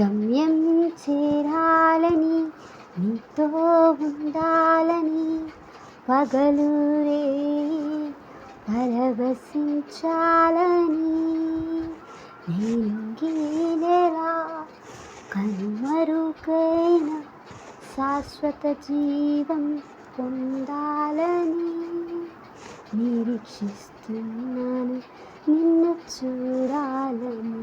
గమ్యం చేరాలని నీతో ఉండాలని పగలు రే పరవశించాలని. నేనుంగినేలా కనుమరుకైన శాశ్వత జీవం పొందాలని నిరీక్షిస్తున్నాను నిన్ను చూడాలని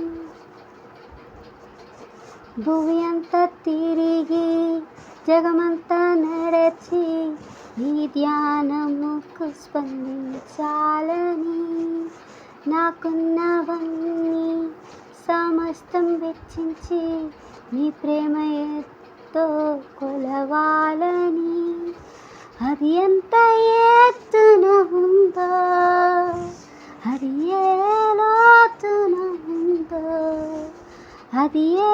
భూమి అంతా తిరిగి జగమంతా నడచి నీ ధ్యానముకు స్పందించాలని నాకున్నవన్నీ సమస్తం వెచ్చించి నీ ఎత్తో కొలవాలని అది ఎంత ఎత్తున ఉందో అది ఏ లోతున ఉందో అది ఏ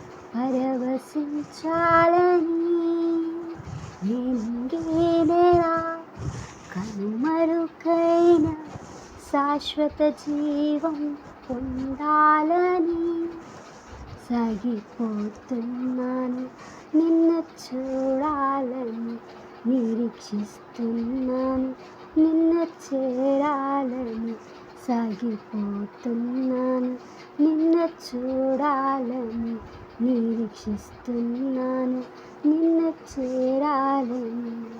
శాశ్వత జీవం పొందాలని సాగిపోతున్నాను నిన్ను చూడాలని నిరీక్షిస్తున్నాను. నిన్ను చేరాలని సాగిపోతున్నాను నిన్ను చూడాలని నిరీక్షిస్తున్నాను. నిన్ను చేరాలని